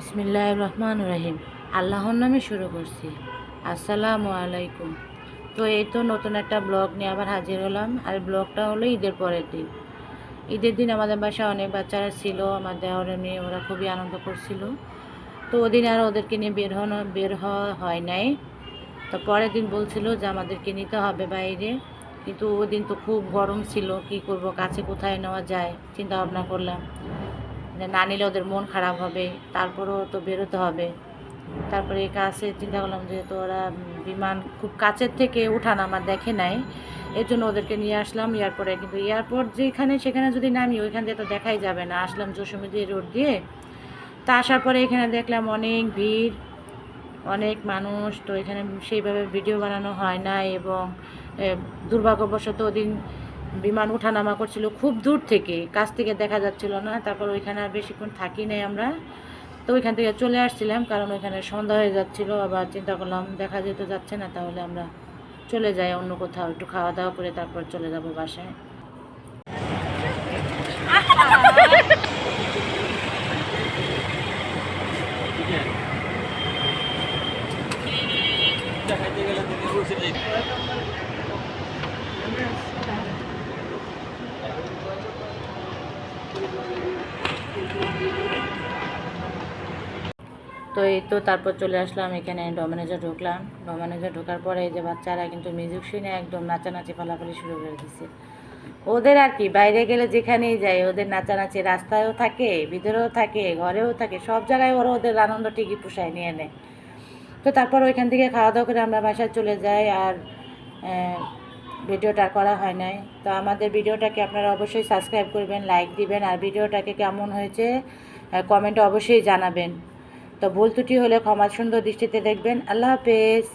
বিসমিল্লাহ রহমান রহিম। আল্লাহর নামে শুরু করছি। আসসালামু আলাইকুম। তো এই তো নতুন একটা ব্লগ নিয়ে আবার হাজির হলাম। আর ব্লগটা হলো ঈদের পরের দিন। ঈদের দিন আমাদের বাসায় অনেক বাচ্চারা ছিল, আমার দেওয়ারে নিয়ে ওরা খুবই আনন্দ করছিল। তো ওদিন আর ওদেরকে নিয়ে বের হওয়া বের হওয়া হয় নাই। তো পরের দিন বলছিল যে আমাদেরকে নিতে হবে বাইরে। কিন্তু ওদিন তো খুব গরম ছিল, কি করব, কাছে কোথায় নেওয়া যায়, চিন্তা ভাবনা করলাম। না নিলে ওদের মন খারাপ হবে, তারপরেও তো বেরোতে হবে। তারপরে এই কাছে চিন্তা করলাম যেহেতু ওরা বিমান খুব কাছের থেকে উঠানামা দেখে নাই। এর জন্য ওদেরকে নিয়ে আসলাম, এয়ারপোর্টে। কিন্তু এয়ারপোর্ট যেখানে সেখানে যদি নামি, ওইখান দিয়ে তো দেখাই যাবে না। আসলাম যশোমতি রোড দিয়ে। তা আসার পরে এখানে দেখলাম অনেক ভিড়, অনেক মানুষ। তো এখানে সেইভাবে ভিডিও বানানো হয় না এবং দুর্ভাগ্যবশত ওদিন বিমান ওঠানামা করছিল খুব দূর থেকে, কাছ থেকে দেখা যাচ্ছিল না, তারপর ওইখানে আর বেশিক্ষণ থাকি নাই আমরা। তো ওইখান থেকে চলে আসছিলাম, কারণ ওইখানে সন্ধ্যা হয়ে যাচ্ছিল, আবার চিন্তা করলাম দেখা যেতে যাচ্ছে না, তাহলে আমরা চলে যাই অন্য কোথাও, একটু খাওয়া দাওয়া করে তারপর চলে যাব বাসায়। তো এই তো তারপর চলে আসলাম, এখানে ডোমিনেজে ঢুকলাম। ডোমিনেজে ঢোকার পরে এই যে বাচ্চারা কিন্তু মিউজিক শুনে একদম নাচানাচি ফালাফালি শুরু করে দিছে। ওদের আর কি, বাইরে গেলে যেখানেই যায় ওদের নাচানাচি রাস্তায়ও থাকে, ভিতরেও থাকে, ঘরেও থাকে, সব জায়গায় ওরা ওদের আনন্দ ঠিকই পোষায়, নিয়ে নেয়। তো তারপর ওইখান থেকে খাওয়া দাওয়া করে আমরা বাসায় চলে যাই আর ভিডিওটা করা হয় নাই। তো আমাদের ভিডিওটাকে আপনারা অবশ্যই সাবস্ক্রাইব করবেন, লাইক দিবেন, আর ভিডিওটাকে কেমন হয়েছে কমেন্টে অবশ্যই জানাবেন। তো ভুল ত্রুটি হলে ক্ষমা সুন্দর দৃষ্টিতে দেখবেন। আল্লাহ হাফেজ।